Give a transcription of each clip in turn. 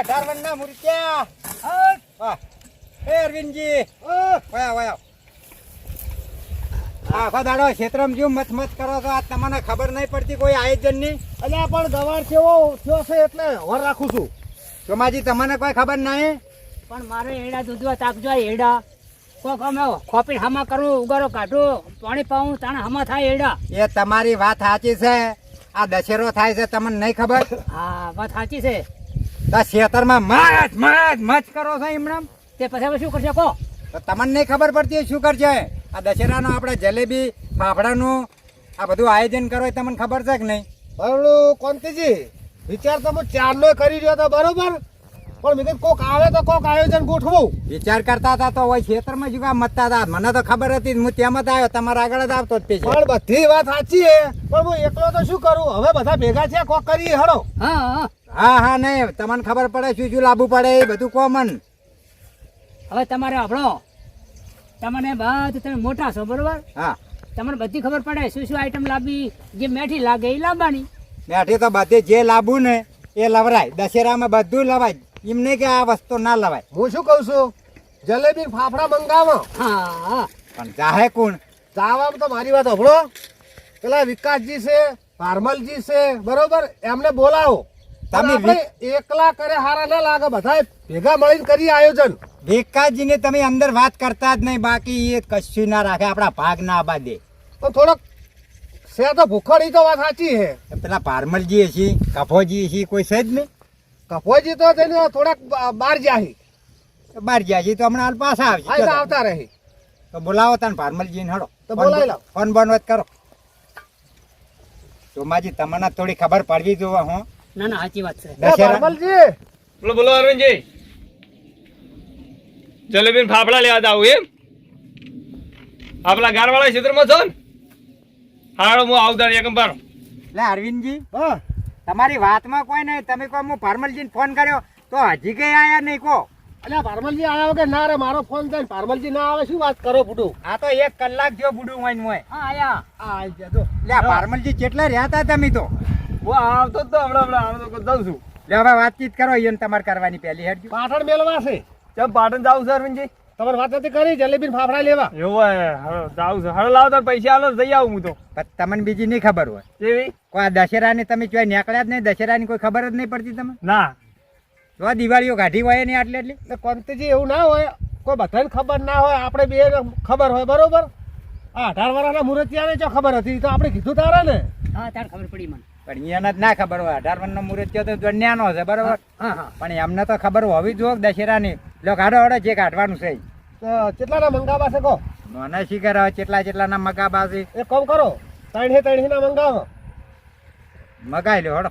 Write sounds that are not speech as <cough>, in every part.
અઢાર મૂર્ત્યા એ અરવિંદજી. વયા વયા. આખો દાડો ક્ષેત્રમાં જો મત મત કરો તો આ તમને ખબર નહીં પડતી કોઈ આયોજનની? અલ્યા પણ ગવાર કેવો થયો છે એટલે હોર રાખું છું. ચોમાજી તમને કોઈ ખબર નહીં? પણ મારે એડા દૂધવા તાકજો એડા. કોક અમે ખોપી હામા કરું ઉગારો કાઢું પાણી પાઉં તાણે હામા થાય એડા. એ તમારી વાત સાચી છે. આ દશેરો થાય છે તમને નહીં ખબર? હા વાત સાચી છે. તો ખેતરમાં મત મત મત કરો છો એમણામ તે પછી હવે શું કરશે? કહો. તો તમને નહીં ખબર પડતી શું કરશે? આ દશેરાનો આપણે જલેબી ફાફડાનું આ બધું આયોજન કરો એ તમને ખબર છે કે નહીં? હવડું કોંતીજી વિચાર તો હું ચારનો કરી રહ્યો હતો બરોબર? પણ મેં કોક આવે તો કોક આયોજન ગોઠવું. વિચાર કરતા હતા તો હોય ખેતરમાં શું કામ મતતા હતા? મને તો ખબર હતી હું તેમ જ આવ્યો તમારા આગળ જ આવતો જ પણ બધી વાત સાચી છે પણ હું એકલો તો શું કરું? હવે બધા ભેગા છે કોક કરીએ હળો. હા હા. હા હા નહીં તમને ખબર પડે શું શું લાવવું પડે એ બધું કોમન હવે તમારે આપણો તમને બધું તમે મોટા છો બરોબર? હા. તમને બધી ખબર પડે શું શું આઈટમ લાવવી જે મેઠી લાગે એ લાવવાની મેઠી તો બધે જે લાવવું ને એ લવરાય. દશેરામાં બધું લવાય. એમ નહીં કે આ વસ્તુ ના લવાય. હું શું કહું છું? જલેબી ફાફડા મંગાવો. હા. હા પણ જાહે કોણ? જાવામાં તો મારી વાત હભળો પેલા વિકાસજી છે પારમલજી છે બરોબર? એમને બોલાવો. તમે એકલા કરે હારા ના લાગે બધા ભેગા મળીને કરી આયોજન. વિકાસજીને તમે અંદર વાત કરતા જ નહીં બાકી એ કશું ના રાખે આપણા ભાગ ના બાદે તો થોડોક શે તો ભૂખડી તો વાત સાચી છે. પેલા પારમલજી છે કફોજી છે કોઈ છે જ નહીં. કપોજી તો થોડાક બહાર જાહી બહાર ગયા તો હમણાં હાલ પાછા આવશે. આવતા રહી. તો બોલાવો તને પારમલજી ને હડો તો બોલાવી. ફોન બોન વાત કરો. સોમાજી તમને થોડી ખબર પડવી જોવા હું. ના ના સાચી વાત છે બોલો બોલો અરવિંદજી જલેબી ફાફડા લેવા આવું એમ? આપણા ગારવાળા ક્ષેત્રમાં છો ને? હાડો હું આવતા એકમ પર લે અરવિંદજી. તમારી વાતમાં કોઈ નહીં. તમે કોઈ હું પારમલજીને ફોન કર્યો તો હજી કઈ આયા નહીં કો અલ્યા પારમલજી આવ્યા વગર ના રે મારો ફોન થાય પારમલજી ના આવે શું વાત કરો બુડુ? આ તો એક કલાક જો બુડુ હોય ને હોય. હા આયા. આ આવી ગયા લે પારમલજી કેટલા રહ્યા હતા તમે તો? હું આવતો તો હમણાં હમણાં આવતો જાઉં છું. લે હવે વાતચીત કરો એને તમારે કરવાની પહેલી હેડજો પાટણ મેલવા છે? ચમ પાટણ જાઉં છું અરવિંદજી? તમારે વાત નથી કરી? જલેબી ને ફાફડા લેવા. એવું હે હવે જાઉં છું. હવે લાવ તાર પૈસા આલો જઈ આવું હું તો. તમને બીજી નહીં ખબર હોય. એવી કોઈ આ દશેરાની તમે ચોય નીકળ્યા જ નહીં? દશેરાની કોઈ ખબર જ નહીં પડતી તમે ના. તો આ દિવાળીઓ કાઢી હોય નહીં આટલી એટલી કોંતીજી એવું ના હોય. કોઈ બધાને ખબર ના હોય. આપણે બે ખબર હોય બરોબર? આ અઢાર વર્ષના આવે જો ખબર હતી. તો આપણે કીધું તારે ને? હા તાર ખબર પડી મને. પણ એને જ ના ખબર હોય. અઢાર નો મુહૂર્ત થયો તો ન્યાનો છે બરોબર? હા હા પણ એમને તો ખબર હોવી કે દશેરાની. લો કાઢો હડો જે કાઢવાનું છે કેટલાના મંગાવા છે કહો? મને શીખર હવે કેટલા કેટલાના મગાવા છે? એ કામ કરો ત્રણહે ત્રણહે ના મંગાવો. મગાઈ લો હડો.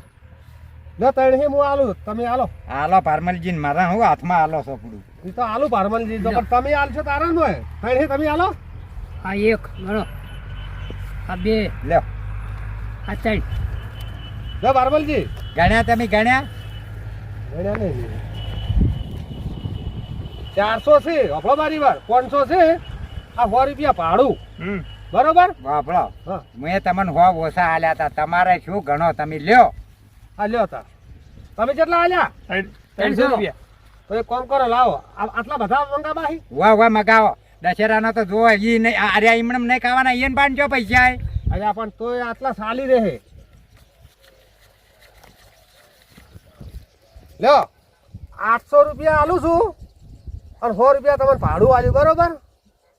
લો ત્રણસી હું આલું તમે આલો. હાલો પારમલજી ને મારા હું હાથમાં આલો છો પૂરું. એ તો આલુ પારમલજી તો પણ તમે આલશો તો આરામ હોય. ત્રણહે તમે આલો? હા એક બરો. આ બે. લ્યો આ ત્રણ. લો બારબલજી. ગણ્યા તમે ગણ્યા? ગણ્યા નહીં ચારસો છે હફળો મારી વાર પાંચસો છે આ સો રૂપિયા ભાડું. બરોબર? બાપડો મેં તમને હો ઓછા હાલ્યા હતા. તમારે શું ગણો તમે લ્યો. આ લ્યો તા. તમે કેટલા આલ્યા? ત્રણસો રૂપિયા. તો એક કામ કરો લાવો. આટલા બધા મંગાવા હી વાહ વાહ મગાવો. દશેરાનો તો જોવા ઈ નહીં અરે એમને નહીં ખાવાના ઈયન પાંચસો પૈસા આય? અલ્યા પણ તોય આટલા સાલી રહે. લ્યો આઠસો રૂપિયા આલું છું અને સો રૂપિયા તમને ભાડું આલ્યું બરોબર?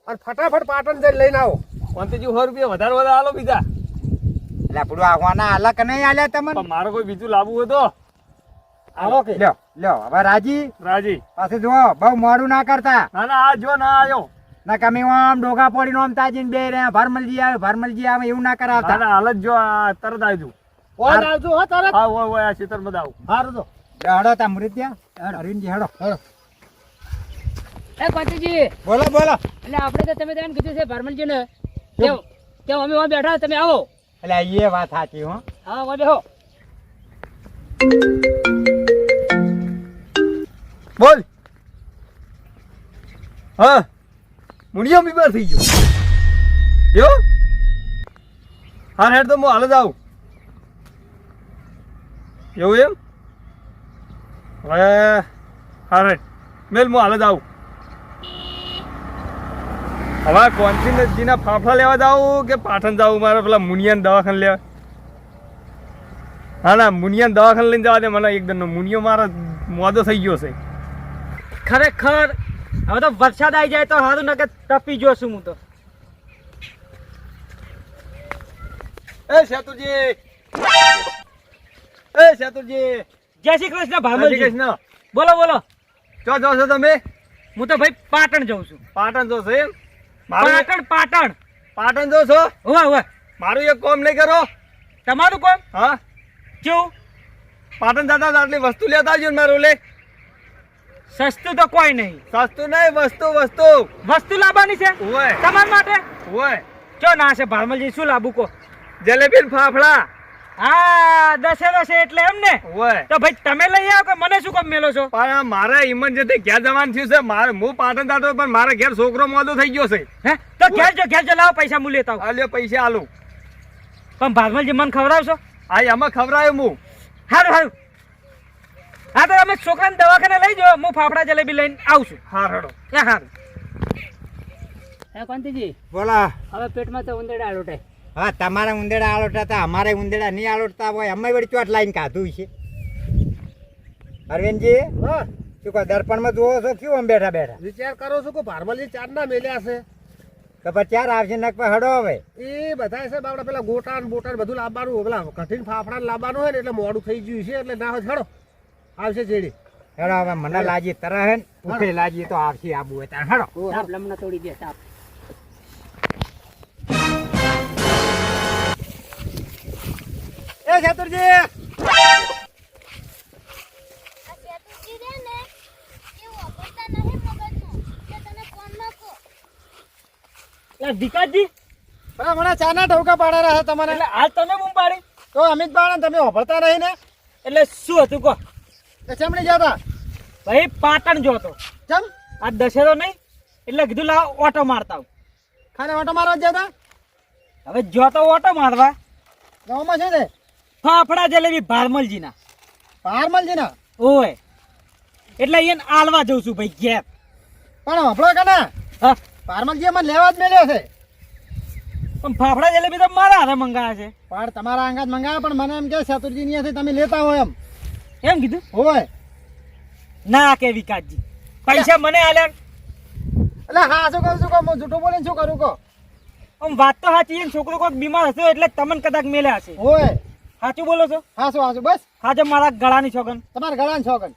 અને ફટાફટ પાટણ જઈને લઈને આવો. પંતજી સો રૂપિયા વધારે વધારે આલો બીજા. એટલે આપણું આવવાના અલગ નહીં આલ્યા તમને? મારે કોઈ બીજું લાવવું હોય તો. આવો કે. લ્યો. લ્યો હવે રાજી? રાજી. પાછું જુઓ બહુ મોડું ના કરતા. ના ના આ જો ના આવ્યો ના કમી આમ ડોગા પડીને આમ તાજીને બે રહ્યા ભરમલજી આવે ભરમલજી આવે એવું ના કરાવતા. હાલત હાલ જો આ તરત આવજો. ફોન આવજો હો તરત હા હોય હોય આ ક્ષેત્રમાં જ આવું. હારું તો હડો તા મૃત્યા અરવિંદજી હડો હેડો એ પાટીજી બોલો બોલો. એટલે આપણે તો તમે તો કીધું છે ભરમણજી ને કેમ અમે વहाँ બેઠા તમે આવો. એટલે એ વાત સાચી હો. હા વहाँ બેહો. બોલ. હા. મુનિયા બીમાર થઈ ગયો. જો. હા હેડ તો હું હાલ જ આવું. એવું એમ? હવે હારે મેલ હું હાલ જ આવું. હવે કોન્ફિડન્સજીના ફાફડા લેવા જાવ કે પાટણ જાવું મારે? પેલા મુનિયાન દવાખાને લેવા. હા ના મુનિયાન દવાખાને લઈને જવા દે મને એકદમ મુનિયો મારો મોદો થઈ ગયો છે. ખરેખર હવે તો વરસાદ આવી જાય તો સારું નકે તપી જોશું હું તો. એ સેતુજી એ સેતુજી જય શ્રી કૃષ્ણ ભાઈ કૃષ્ણ. બોલો બોલો. ચો જો છો તમે? હું તો ભાઈ પાટણ જઉં છું. પાટણ જો છો એમ પાટણ પાટણ. પાટણ જો છો હોવા હોવે. મારું એક કોમ નહીં કરો. તમારું કોમ? હા. કેવું? પાટણ જતા આટલી વસ્તુ લેતા આવજો મારું લે સસ્તું તો કોઈ નહીં. સસ્તું નહીં વસ્તુ વસ્તુ. વસ્તુ લાવવાની છે? તમારા માટે? હોય ચો ના છે ભારમલજી શું લાવું કો જલેબી ફાફડા. હા દસે દસે એટલે એમ ને? તો ભાઈ તમે લઈ આવો કે મને શું કામ મેલો છો? પણ મારે ઇમરજન્સી ઘેર જવાનું થયું છે? મારે હું પાટણ જતો પણ મારા ઘેર છોકરો મોદો થઈ ગયો છે. હે? તો ઘેર જો ઘેર જો લાવો પૈસા હું લેતા આવું. પૈસા આલું. પણ ભામલજી મને ખવડાવશો? આ એમાં ખવડાવ્યો હું. સારું સારું હા તો અમે છોકરાને દવાખાને લઈ જાઓ હું ફાફડા જલેબી લઈને આવશું હા રડો એ સારું હે કોંતીજી? બોલા. હવે પેટમાં તો ઉંદરડા આલોટે હા તમારા ઉંદેડા આલોટતા હતા અમારે ઉંદેડા નહીં આલોટતા હોય અમે વળી ચોટ લાઈન કાધું છે. અરવિંદજી હા. શું કહો દર્પણમાં જુઓ છો કયું આમ બેઠા બેઠા? વિચાર કરો છો કે ભારમલજી ચાર ના મેલ્યા છે? તો પછી ચાર આવશે નક પર હડો હવે? એ બધા છે બાપડા પેલા ગોટાન બોટાન બધું લાવવાનું પેલા કઠિન ફાફડા લાવવાનું હોય ને એટલે મોડું થઈ ગયું છે એટલે ના હડો. આવશે ચેડી હેડો હવે મને લાજી તરહ હે ને લાજી તો આવશે આબુ હોય તાર હેડો તાપ તોડી દે તાપ નાખો? એટલે વિકાસજી અરે મને ચાના ઢોકા પાડે રહ્યા તમારે એટલે આજ તમે બૂમ પાડી? તો અમિત તમે હોભળતા ને? એટલે શું હતું કહો? એ ચમડી જતા? ભાઈ પાટણ જો ચમ? આ દશેરો નહીં એટલે કીધું લાવ ઓટો મારતા આવું. ખાને ઓટો મારવા જતા? હવે જો તો ઓટો મારવા. ગામમાં છે ને ફાફડા જલેબી ભારમલજીના. પારમલજી ના ઓય. એટલે એને આલવા જઉં છું ભાઈ ઘેર. પણ હોભળો કે ના હા. પારમલજી મને લેવા જ મેલ્યો છે. પણ ફાફડા જલેબી તો મારા હાથે મંગાવ્યા છે. પણ તમારા અંગાત મંગાવ્યા પણ મને એમ કે ચતુર્જી ની તમે લેતા હોય એમ. એમ કીધું? હોય ના કે વિકાસજી. પૈસા મને આલ્યા એટલે હા શું કહું છું કહું હું જૂઠું બોલીને શું કરું કહો. આમ વાત તો સાચી છોકરો કોઈક બીમાર હશે એટલે તમને કદાચ મેલ્યા હશે. હોય સાચું બોલો છો? હા શું હા શું બસ. હાજર મારા ગળાની છોકન તમારા ગળાની છોકન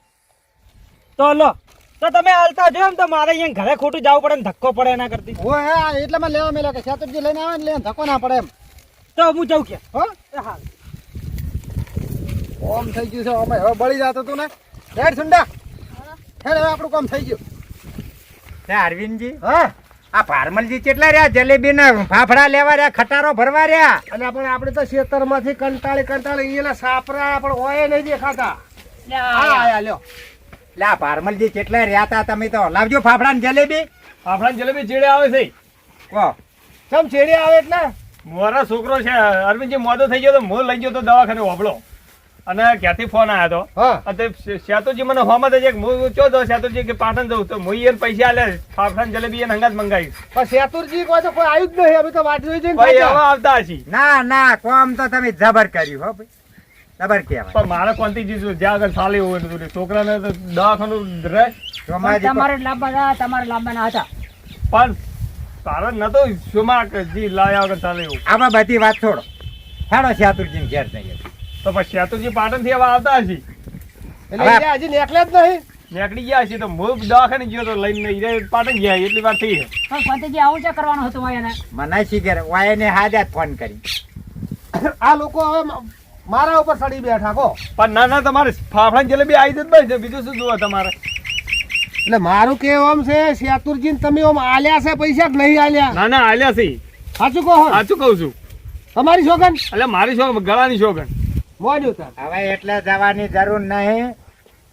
તો લો તો તમે હાલતા જો એમ તો મારે અહીંયા ઘરે ખોટું જવું પડે ને ધક્કો પડે એના કરતી. હો હા એટલે મને લેવા મેલ્યો કે ચતુરજી લઈને આવે ને લઈને ધક્કો ના પડે એમ. તો હું જઉં કે હો? હા ઓમ થઈ ગયું છે અમે હવે બળી જતો તું ને. હેડ સુંડા. હેડ હવે આપણું કામ થઈ ગયું. અરવિંદજી? હા. આ ફાર્મલજી કેટલા રહ્યા? જલેબી ના ફાફડા લેવા રહ્યા ખટારો ભરવા રહ્યા? અને આપણે આપણે તો ખેતરમાંથી કંટાળી કંટાળી એના સાપરા પણ હોય નહીં દેખાતા. લે હા આયા લ્યો. લે આ ફાર્મલજી કેટલા રહ્યા હતા તમે તો? લાવજો ફાફડા ને જલેબી. ફાફડા ને જલેબી ચેડે આવે છે. કો. ચમ ચેડી આવે એટલે? મારા છોકરો છે અરવિંદજી મોદો થઈ ગયો તો મો લઈ ગયો તો દવાખાને વાપડો અને ક્યાંથી ફોન આવ્યો હતો સેતુજી મને હોમાં છે કે હું ચો તો સેતુજી કે પાટણ જવું તો હું એને પૈસા આલે ફાફડા ને જલેબી એને હંગાત મંગાવી પણ શેતુરજી કોઈ તો કોઈ આવ્યું જ નહીં. અમે તો વાત જોઈ જઈને ભાઈ હવે આવતા હશી. ના ના કોમ તો તમે જબર કર્યું હો ભાઈ. જબર કહેવાય. પણ મારે કોનથી જીજુ? જ્યાં આગળ ચાલે એવું હોય ને છોકરાને તો દવાખાનું રહે તમારે લાંબા તમારે લાવવાના હતા. પણ તારે નતો સુમાક જી લાયા વગર ચાલે એવું આમાં બધી વાત છોડો. હેડો શાતુરજી ઘેર જઈએ. તો પછી શેતુજી પાટણથી હવે આવતા હશી. એટલે હજી નીકળ્યા જ નહીં. નીકળી ગયા છે તો હું દવાખાને ગયો તો લઈને ઈરે પાટણ ગયા એટલી વાર થઈ છે. પણ કોંતીજી આવું છે કરવાનું હતું હોય મને શી કરે વાયને હાજર ફોન કરી. <coughs> આ લોકો હવે મારા ઉપર સડી બેઠા કો પણ ના ના તમારે ફાફડા જલેબી આવી જ ભાઈ બીજું શું જોવા તમારે? એટલે મારું કેવું આમ છે શેતુરજી તમે આમ આલ્યા છે પૈસા કે નહીં આલ્યા. ના ના આલ્યા છે. સાચું કહો સાચું કહું છું. તમારી શોગન? એટલે મારી શોગન ગળાની શોખન મોડ્યું તાર. હવે એટલે જવાની જરૂર નહીં.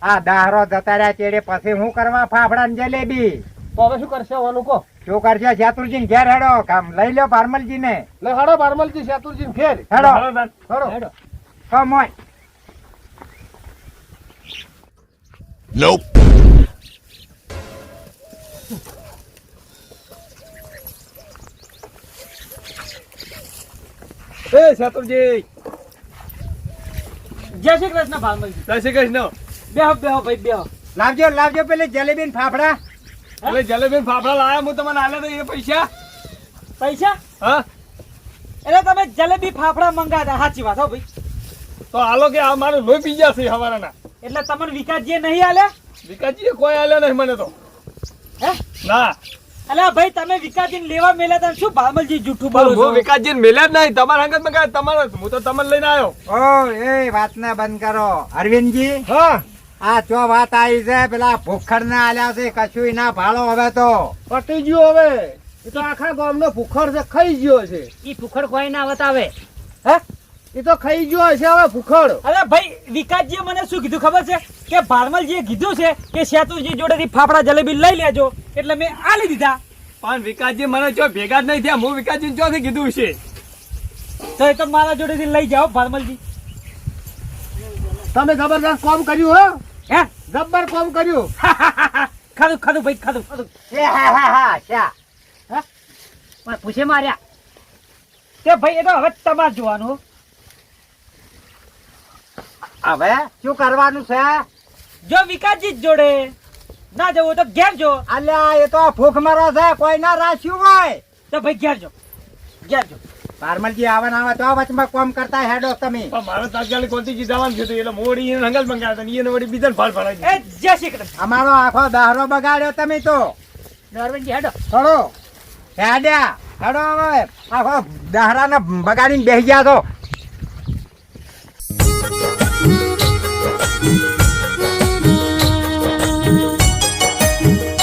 આ દાહરો જતા રહ્યા ચેડે પછી હું કરવા ફાફડા ને જલેબી? તો હવે શું કરશે ઓલું કો શું કરશે? શેતુરજી ને ઘેર હેડો. કામ લઈ લો પારમલજી ને લઈ હડો પારમલજી શેતુરજી ને ઘેર. હેડો. હેડો. હેડો. તો મોય. એ સાતુરજી જય શ્રી કૃષ્ણ ભાલમલજી જય શ્રી કૃષ્ણ. બેહો બેહો ભાઈ બેહો. લાવજો લાવજો પેલે જલેબી ને ફાફડા એટલે જલેબી ફાફડા લાયા હું તમને આલે તો એ પૈસા. પૈસા? હા? એટલે તમે જલેબી ફાફડા મંગાતા સાચી વાત હો ભાઈ. તો હાલો કે આ મારું લોહી પી ગયા છે હવાના એટલે તમને વિકાસજી નહીં આલે વિકાસજી કોઈ આલે નહીં મને તો. હે? ના. અલા ભાઈ તમે વિકાસજીને લેવા મેલ્યા હતા શું ભાલમલજી જૂઠું બોલો હું મેલ્યા જ નહીં. તમારા અંગતમાં તમારા હું તો તમને લઈને આવ્યો. ઓ એ વાતને બંધ કરો. અરવિંદજી હા. આ ચો વાત આવી છે પેલા ભૂખડ ને આલ્યા છે કશું ના ભાડો હવે તો. પટી ગયો હવે. એ તો આખા ગામનો ભૂખડ છે ખાઈ ગયો છે. ઈ ભૂખર કોઈ ના બતાવે હે? એ તો ખાઈ ગયો હશે હવે ભૂખડ. અરે ભાઈ વિકાસજીએ મને શું કીધું ખબર છે? કે ભારમલજીએ કીધું છે કે સેતુજી જોડેથી ફાફડા જલેબી લઈ લેજો. એટલે મેં આલી દીધા. પણ વિકાસજી મને જો ભેગા જ નહીં થયા હું વિકાસજી ચોથી કીધું છે. તો એ તો મારા જોડેથી લઈ જાઓ ભારમલજી તમે જબરદસ્ત કામ કર્યું હો? હે? જબ્બર કામ કર્યું. ખાધું ખાધું ભાઈ ખાધું ખાધું. એ હા હા હા શા પણ પૂછે માર્યા. તે ભાઈ એ તો હવે તમારે જોવાનું. હવે શું કરવાનું છે? જો વિકાસજી જ જોડે. ના જવું તો ઘેર જો. અલ્યા એ તો ભૂખ મરો છે કોઈ ના રાખ્યું હોય? તો ભાઈ ઘેર જો. ઘેર જો. પારમલજી આવા ના આવે તો વચમાં કોમ કરતા હેડો તમે. મારો તાત્કાલિક જી જવાનું છે તો એટલે મોડી એને હંગલ મંગાવ્યા હતા એને વળી બીજન ફાળ ફળાય એ જય શ્રી કૃષ્ણ. અમારો આખો દહરો બગાડ્યો તમે તો. અરવિંદજી હેડો. ખરો હેડ્યા. હેડો હવે. આખો દહરાને બગાડીને બેસી ગયા તો